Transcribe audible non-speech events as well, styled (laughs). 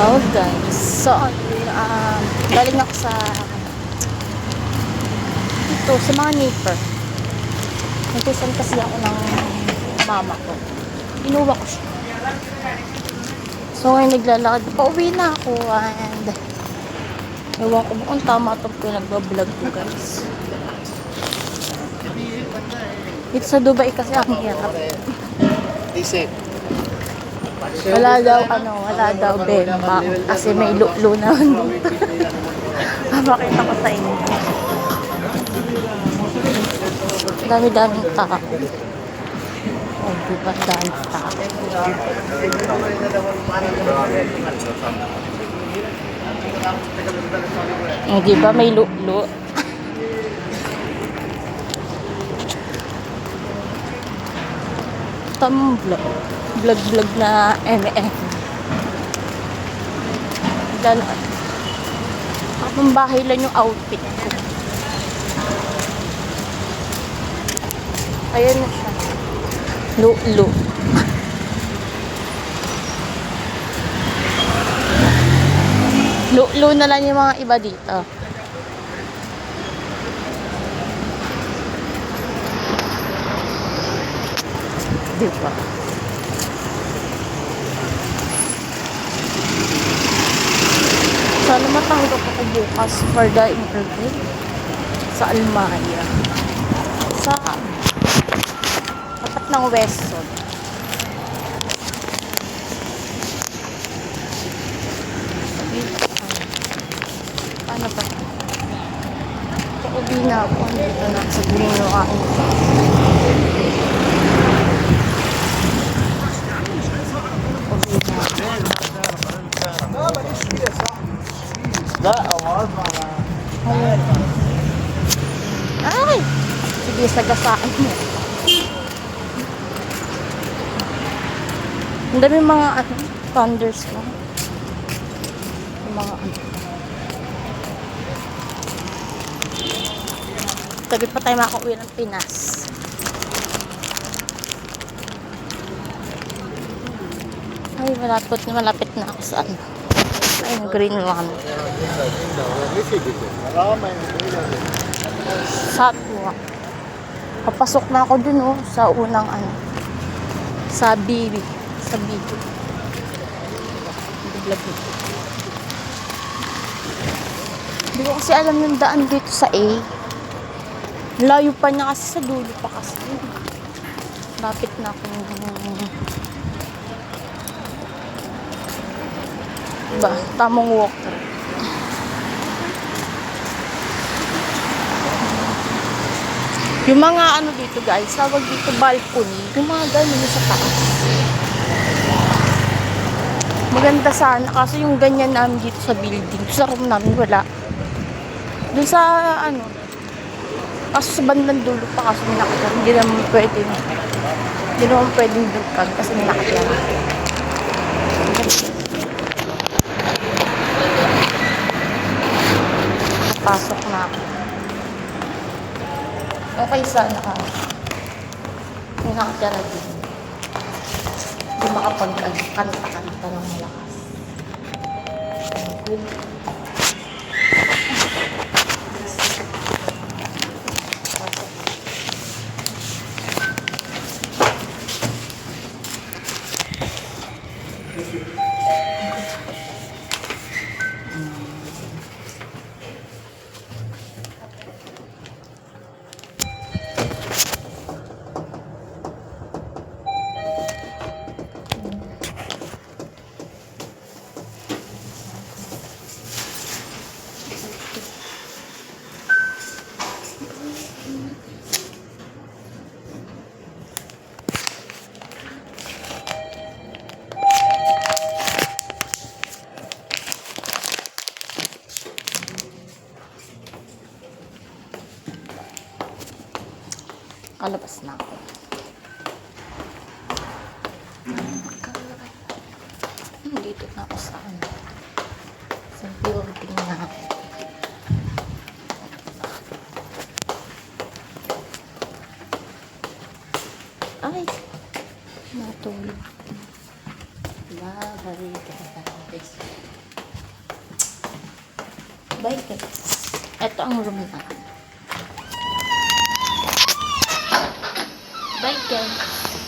Hello guys. So, uh, galing ako sa ito, sa mga neighbor. Nagtusan kasi ako ng mama ko. Inuwa ko siya. So, ngayon naglalakad. Pauwi na ako and ewan ko kung tama itong pinagbablog ko guys. Dito sa Dubai kasi ang hirap. Isip. Wala daw, ano, wala daw bemba. Kasi may lulo naman (laughs) dito. Papakita ko sa inyo. Dami-daming tao. Oh, diba? Dami tao. Oh, diba? May lulo. Tamang vlog. Vlog-vlog na MM. Lalakad. Kapang lang yung outfit ko. Ayan na siya. Lu-lu. Lu-lu na lang yung mga iba dito. Di ba? Matanggap ako bukas for the interview sa Almaya. Sa tapat ng Weston. Paano ba? Pauwi na ako. Dito na sa Binuan. Pauwi na ako. Da, awal mga... Ayun. Ay! Sige, sagasaan mo. Ang dami mga ano, thunders ko. Mga ano. Tabi pa tayo makauwi ng Pinas. Ay, malapit, malapit na ako sa ano. Yung green one. Satwa. Papasok na ako dun oh, sa unang ano. Sa B. Sa B. Biglag dito. Hindi ko kasi alam yung daan dito sa A. Layo pa niya kasi sa dulo pa kasi. Lapit na ako. Diba? Tamang walker. Yung mga ano dito guys, tawag dito balcony, yung mga ganyan sa taas. Maganda sana, kasi yung ganyan namin dito sa building, sa room namin wala. Doon sa ano, kasi sa bandang dulo pa kasi may hindi naman pwede. Hindi naman pwedeng dugkan kasi may nakatira. Pasok na ako. Okay sana ka. May nakatira din. Hindi makapag-kanta-kanta ng malakas. Thank you. Kalabas na ako. Dito na ako sa ano. Sa building na ako. Ay! Natulog. La, barita. Bye guys. Ito ang room na. Bye guys!